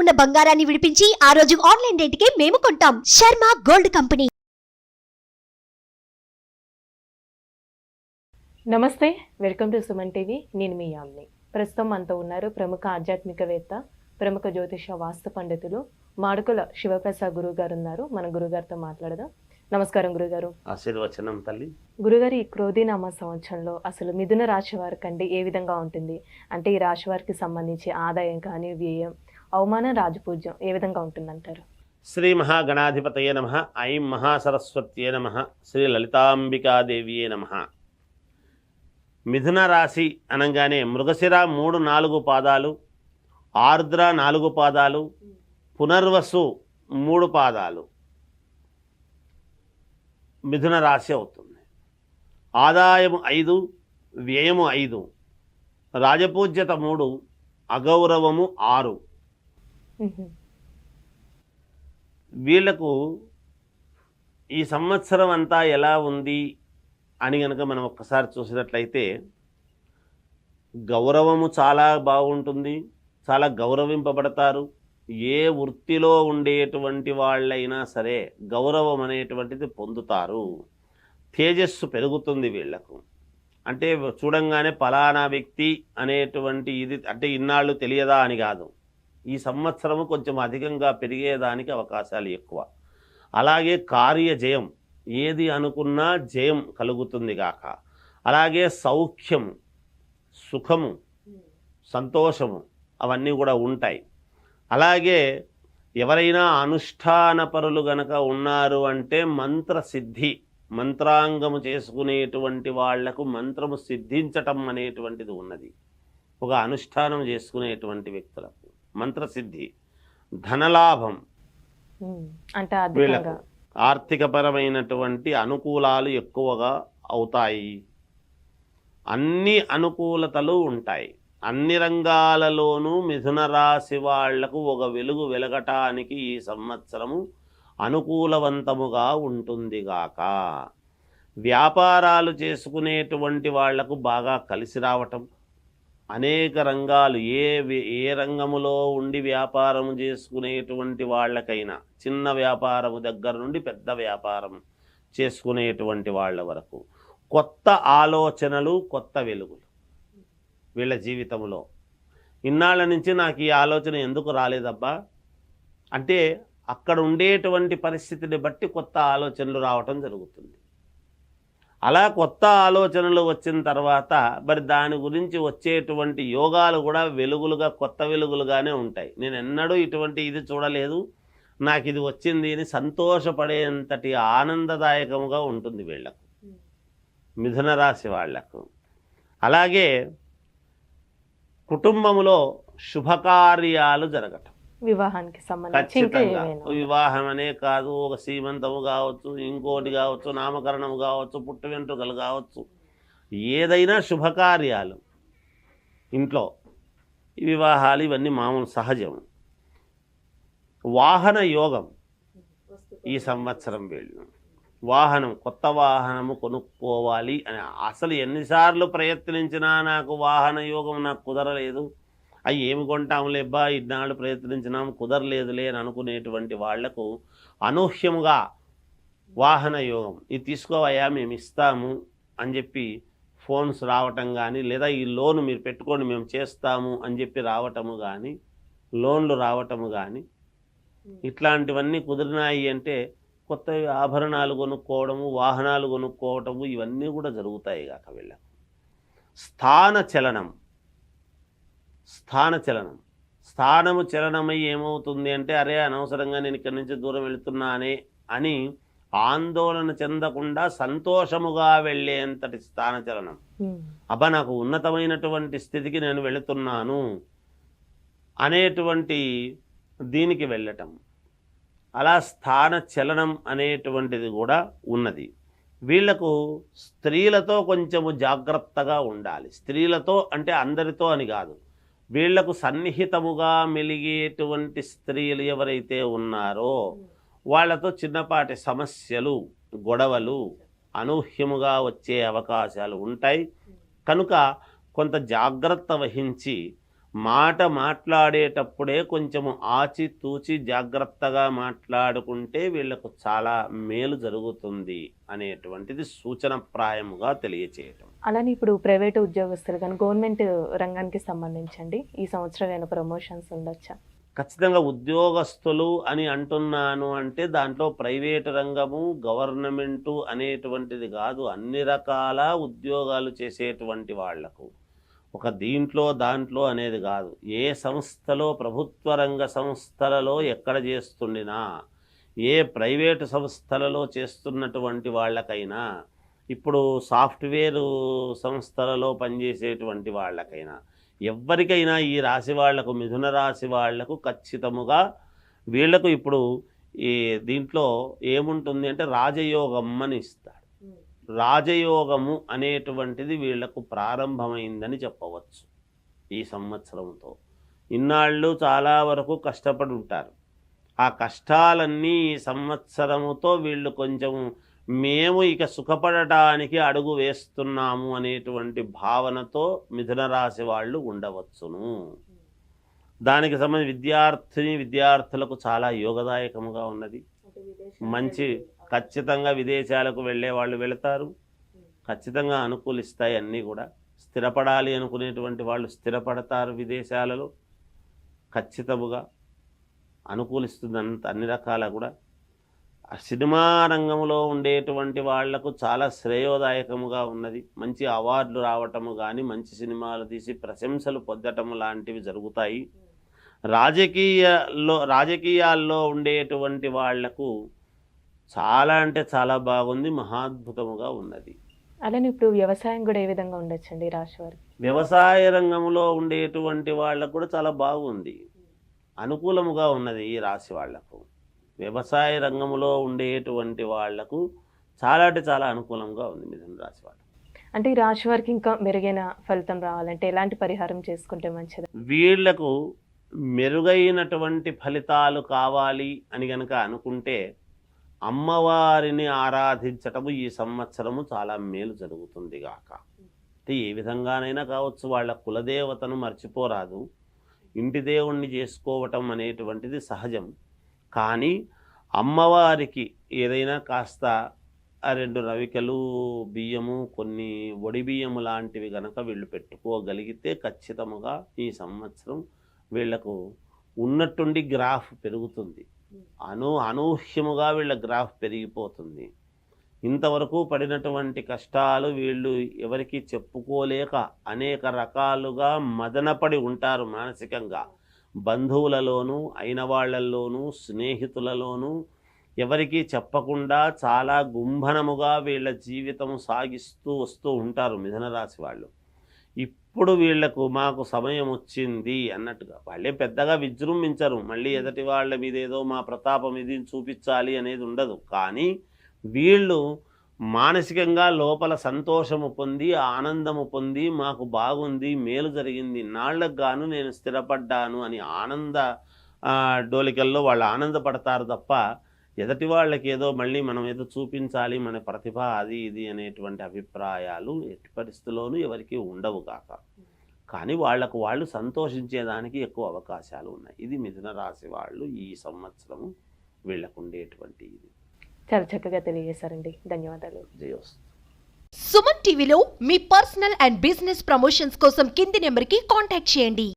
ఉన్న బంగారాన్ని విడిపించి ఆ రోజు ఆన్లైన్ రేటుకే మేము కొంటాం. Sharma gold company. నమస్తే వెల్కమ్ టు సుమన్ టీవీ. నేను మీ యామ్ని. ప్రస్తుతం మనతో ఉన్నారు ప్రముఖ ఆధ్యాత్మికవేత్త ప్రముఖ జ్యోతిష వాస్తు పండితులు మాడుకుల శివప్రసాద్ గురువు గారు ఉన్నారు మన గురుగారితో మాట్లాడదాం. నమస్కారం గురుగారు ఆశీర్వచనం తల్లి. గురుగారు ఈ క్రోధీనామ సంవత్సరంలో అసలు మిథున రాశి వారికి అండి ఏ విధంగా ఉంటుంది? అంటే ఈ రాశి వారికి సంబంధించి ఆదాయం కానీ వ్యయం అవమానం రాజపూజ్యం ఏ విధంగా ఉంటుందంటారు? శ్రీ మహాగణాధిపతయ నమ ఐం మహాసరస్వత్యే నమ శ్రీ లలితాంబికాదేవియే నమ. మిథున రాశి అనగానే మృగశిర మూడు నాలుగు పాదాలు ఆర్ద్ర నాలుగు పాదాలు పునర్వసు మూడు పాదాలు. మిథున రాశి అవుతుంది. ఆదాయము ఐదు వ్యయము ఐదు రాజపూజ్యత మూడు అగౌరవము ఆరు. వీళ్ళకు ఈ సంవత్సరం అంతా ఎలా ఉంది అని గనక మనం ఒక్కసారి చూసినట్లయితే గౌరవము చాలా బాగుంటుంది చాలా గౌరవింపబడతారు. ఏ వృత్తిలో ఉండేటువంటి వాళ్ళైనా సరే గౌరవం అనేటువంటిది పొందుతారు. తేజస్సు పెరుగుతుంది వీళ్ళకు అంటే చూడంగానే పలానా వ్యక్తి అనేటువంటి ఇది అంటే ఇన్నాళ్ళు తెలియదా అని కాదు. ఈ సంవత్సరము కొంచెం అధికంగా పెరిగేదానికి అవకాశాలు ఎక్కువ. అలాగే కార్య జయం ఏది అనుకున్నా జయం కలుగుతుంది గాక. అలాగే సౌఖ్యము సుఖము సంతోషము అవన్నీ కూడా ఉంటాయి. అలాగే ఎవరైనా అనుష్ఠాన పరులు గనక ఉన్నారు అంటే మంత్రసిద్ధి మంత్రాంగము చేసుకునేటువంటి వాళ్ళకు మంత్రము సిద్ధించటం అనేటువంటిది ఉన్నది. ఒక అనుష్ఠానం చేసుకునేటువంటి వ్యక్తులకు. మంత్రసిద్ధి ధనలాభం. అంటే వీళ్ళకు ఆర్థికపరమైనటువంటి అనుకూలాలు ఎక్కువగా అవుతాయి. అన్ని అనుకూలతలు ఉంటాయి. అన్ని రంగాలలోనూ మిథున రాశి వాళ్ళకు ఒక వెలుగు వెలగటానికి ఈ సంవత్సరము అనుకూలవంతముగా ఉంటుందిగాక వ్యాపారాలు చేసుకునేటువంటి వాళ్ళకు బాగా కలిసి రావటం అనేక రంగాలు ఏ ఏ రంగములో ఉండి వ్యాపారం చేసుకునేటువంటి వాళ్ళకైనా చిన్న వ్యాపారము దగ్గర నుండి పెద్ద వ్యాపారం చేసుకునేటువంటి వాళ్ళ వరకు కొత్త ఆలోచనలు కొత్త వెలుగులు వీళ్ళ జీవితంలో. ఇన్నాళ్ళ నుంచి నాకు ఈ ఆలోచన ఎందుకు రాలేదబ్బా? అంటే అక్కడ ఉండేటువంటి పరిస్థితిని బట్టి కొత్త ఆలోచనలు రావటం జరుగుతుంది. అలా కొత్త ఆలోచనలు వచ్చిన తర్వాత మరి దాని గురించి వచ్చేటువంటి యోగాలు కూడా వెలుగులుగా కొత్త వెలుగులుగానే ఉంటాయి. నేను ఎన్నడూ ఇటువంటి ఇది చూడలేదు. నాకు ఇది వచ్చింది అని సంతోషపడేంతటి ఆనందదాయకముగా ఉంటుంది వీళ్ళకు. మిథున రాశి వాళ్ళకు. అలాగే కుటుంబములో శుభకార్యాలు జరగటం. వివాహానికి సంబంధించి వివాహం అనే కాదు ఒక సీమంతము కావచ్చు ఇంకోటి కావచ్చు నామకరణం కావచ్చు పుట్టు వెంట్రుకలు కావచ్చు. ఏదైనా శుభకార్యాలు. ఇంట్లో వివాహాలు ఇవన్నీ మామూలు సహజం వాహన యోగం ఈ సంవత్సరం వీళ్ళు వాహనం కొత్త వాహనము కొనుక్కోవాలి అని. అసలు ఎన్నిసార్లు ప్రయత్నించినా నాకు వాహన యోగం నాకు కుదరలేదు. అవి ఏమి కొంటాంలే బా ఇన్నాళ్ళు ప్రయత్నించినాం కుదరలేదులే అని అనుకునేటువంటి వాళ్ళకు అనూహ్యముగా వాహన యోగం. ఇది తీసుకోవయ్యా మేము ఇస్తాము అని చెప్పి ఫోన్స్ రావటం కానీ లేదా ఈ లోన్ మీరు పెట్టుకొని మేము చేస్తాము అని చెప్పి రావటము కానీ లోన్లు రావటము కానీ ఇట్లాంటివన్నీ కుదిరినాయి అంటే కొత్త ఆభరణాలు కొనుక్కోవడము వాహనాలు కొనుక్కోవటము ఇవన్నీ కూడా జరుగుతాయి కాక వీళ్ళకు స్థాన చలనం. స్థాన చలనం. స్థానము చలనమై ఏమవుతుంది అంటే అరే అనవసరంగా నేను ఇక్కడి నుంచి దూరం వెళుతున్నానే అని ఆందోళన చెందకుండా సంతోషముగా వెళ్ళేంతటి స్థాన చలనం. మ్మ్. అబ్బా నాకు ఉన్నతమైనటువంటి స్థితికి నేను వెళుతున్నాను అనేటువంటి దీనికి వెళ్ళటం. అలా స్థాన చలనం అనేటువంటిది కూడా ఉన్నది. వీళ్ళకు స్త్రీలతో కొంచెము జాగ్రత్తగా ఉండాలి. స్త్రీలతో అంటే అందరితో అని కాదు. వీళ్ళకు సన్నిహితముగా మెలిగేటువంటి స్త్రీలు ఎవరైతే ఉన్నారో వాళ్ళతో చిన్నపాటి సమస్యలు గొడవలు అనూహ్యముగా వచ్చే అవకాశాలు ఉంటాయి. కనుక కొంత జాగ్రత్త వహించి మాట మాట్లాడేటప్పుడే కొంచెము ఆచితూచి జాగ్రత్తగా మాట్లాడుకుంటే వీళ్ళకు చాలా మేలు జరుగుతుంది అనేటువంటిది సూచనప్రాయముగా తెలియచేయటం. అలానే ఇప్పుడు ప్రైవేట్ ఉద్యోగస్తులు కానీ గవర్నమెంట్ రంగానికి సంబంధించండి ఈ సంవత్సరం ఏమైనా ప్రమోషన్స్ ఉండొచ్చా? ఖచ్చితంగా ఉద్యోగస్తులు అని అంటున్నాను అంటే దాంట్లో ప్రైవేటు రంగము గవర్నమెంటు అనేటువంటిది కాదు అన్ని రకాల ఉద్యోగాలు చేసేటువంటి వాళ్ళకు. ఒక దీంట్లో దాంట్లో అనేది కాదు. ఏ సంస్థలో ప్రభుత్వ రంగ సంస్థలలో ఎక్కడ చేస్తుండినా ఏ ప్రైవేటు సంస్థలలో చేస్తున్నటువంటి వాళ్ళకైనా ఇప్పుడు సాఫ్ట్వేర్ సంస్థలలో పనిచేసేటువంటి వాళ్ళకైనా ఎవరికైనా ఈ రాశి వాళ్ళకు మిథున రాశి వాళ్ళకు ఖచ్చితముగా వీళ్ళకు ఇప్పుడు ఈ దీంట్లో ఏముంటుంది అంటే రాజయోగం అని ఇస్తాడు రాజయోగము అనేటువంటిది వీళ్ళకు ప్రారంభమైందని చెప్పవచ్చు ఈ సంవత్సరంతో. ఇన్నాళ్ళు చాలా వరకు కష్టపడి ఉంటారు. ఆ కష్టాలన్నీ ఈ సంవత్సరముతో వీళ్ళు కొంచెం మేము ఇక సుఖపడటానికి అడుగు వేస్తున్నాము అనేటువంటి భావనతో మిథున రాశి వాళ్ళు ఉండవచ్చును. దానికి సంబంధించి విద్యార్థిని విద్యార్థులకు చాలా యోగదాయకముగా ఉన్నది. మంచి ఖచ్చితంగా విదేశాలకు వెళ్ళే వాళ్ళు వెళతారు. ఖచ్చితంగా అనుకూలిస్తాయి అన్నీ కూడా. స్థిరపడాలి అనుకునేటువంటి వాళ్ళు స్థిరపడతారు విదేశాలలో. ఖచ్చితముగా అనుకూలిస్తుంది అన్ని రకాల కూడా సినిమా రంగంలో ఉండేటువంటి వాళ్ళకు చాలా శ్రేయోదాయకముగా ఉన్నది. మంచి అవార్డులు రావటము కానీ మంచి సినిమాలు తీసి ప్రశంసలు పొందటం లాంటివి జరుగుతాయి. రాజకీయాల్లో రాజకీయాల్లో ఉండేటువంటి వాళ్ళకు చాలా అంటే చాలా బాగుంది మహాద్భుతముగా ఉన్నది. అలానే ఇప్పుడు వ్యవసాయం కూడా ఏ విధంగా ఉండొచ్చండి రాశి వారికి వ్యవసాయ రంగంలో ఉండేటువంటి వాళ్ళకు కూడా చాలా బాగుంది. అనుకూలముగా ఉన్నది ఈ రాశి వాళ్ళకు. వ్యవసాయ రంగంలో ఉండేటువంటి వాళ్ళకు చాలా అంటే చాలా అనుకూలంగా ఉంది మిథున రాశి వాళ్ళకు అంటే ఈ రాశి వారికి ఇంకా మెరుగైన ఫలితం రావాలంటే ఎలాంటి పరిహారం చేసుకుంటే మంచిది? వీళ్ళకు మెరుగైనటువంటి ఫలితాలు కావాలి అని గనక అనుకుంటే అమ్మవారిని ఆరాధించటము ఈ సంవత్సరము చాలా మేలు జరుగుతుంది గాక. అంటే ఏ విధంగానైనా కావచ్చు వాళ్ళ కులదేవతను మర్చిపోరాదు. ఇంటి దేవుణ్ణి చేసుకోవటం అనేటువంటిది సహజం. కానీ అమ్మవారికి ఏదైనా కాస్త రెండు రవికలు బియ్యము కొన్ని వడి బియ్యము లాంటివి గనక వీళ్ళు పెట్టుకోగలిగితే ఖచ్చితముగా ఈ సంవత్సరం వీళ్ళకు ఉన్నట్టుండి గ్రాఫ్ పెరుగుతుంది. అను అనూహ్యముగా వీళ్ళ గ్రాఫ్ పెరిగిపోతుంది. ఇంతవరకు పడినటువంటి కష్టాలు వీళ్ళు ఎవరికి చెప్పుకోలేక అనేక రకాలుగా మదనపడి ఉంటారు మానసికంగా. బంధువులలోనూ అయిన వాళ్ళల్లోనూ స్నేహితులలోనూ ఎవరికీ చెప్పకుండా చాలా గుంభనముగా వీళ్ళ జీవితం సాగిస్తూ వస్తూ ఉంటారు మిథునరాశి వాళ్ళు. ఇప్పుడు వీళ్ళకు మాకు సమయం వచ్చింది అన్నట్టుగా. వాళ్ళే పెద్దగా విజృంభించరు. మళ్ళీ ఎదటి వాళ్ళ మీద ఏదో మా ప్రతాపం ఇది చూపించాలి అనేది ఉండదు. కానీ వీళ్ళు మానసికంగా లోపల సంతోషము పొంది ఆనందము పొంది మాకు బాగుంది మేలు జరిగింది నాళ్ళకు గాను నేను స్థిరపడ్డాను అని ఆనంద డోలికల్లో వాళ్ళు ఆనందపడతారు తప్ప ఎదటి వాళ్ళకి ఏదో మళ్ళీ మనం ఏదో చూపించాలి మన ప్రతిభ అది ఇది అనేటువంటి అభిప్రాయాలు ఎట్టి పరిస్థితుల్లోనూ ఎవరికి ఉండవు కాక. కానీ వాళ్ళకు వాళ్ళు సంతోషించేదానికి ఎక్కువ అవకాశాలు ఉన్నాయి. ఇది మిథున రాశి వాళ్ళు ఈ సంవత్సరము వీళ్ళకు ఉండేటువంటి ఇది. చాలా చక్కగా తెలియజేశారండి. ధన్యవాదాలు. సుమన్ టీవీలో మీ పర్సనల్ అండ్ బిజినెస్ ప్రమోషన్స్ కోసం కింది నెంబర్కి కాంటాక్ట్ చేయండి.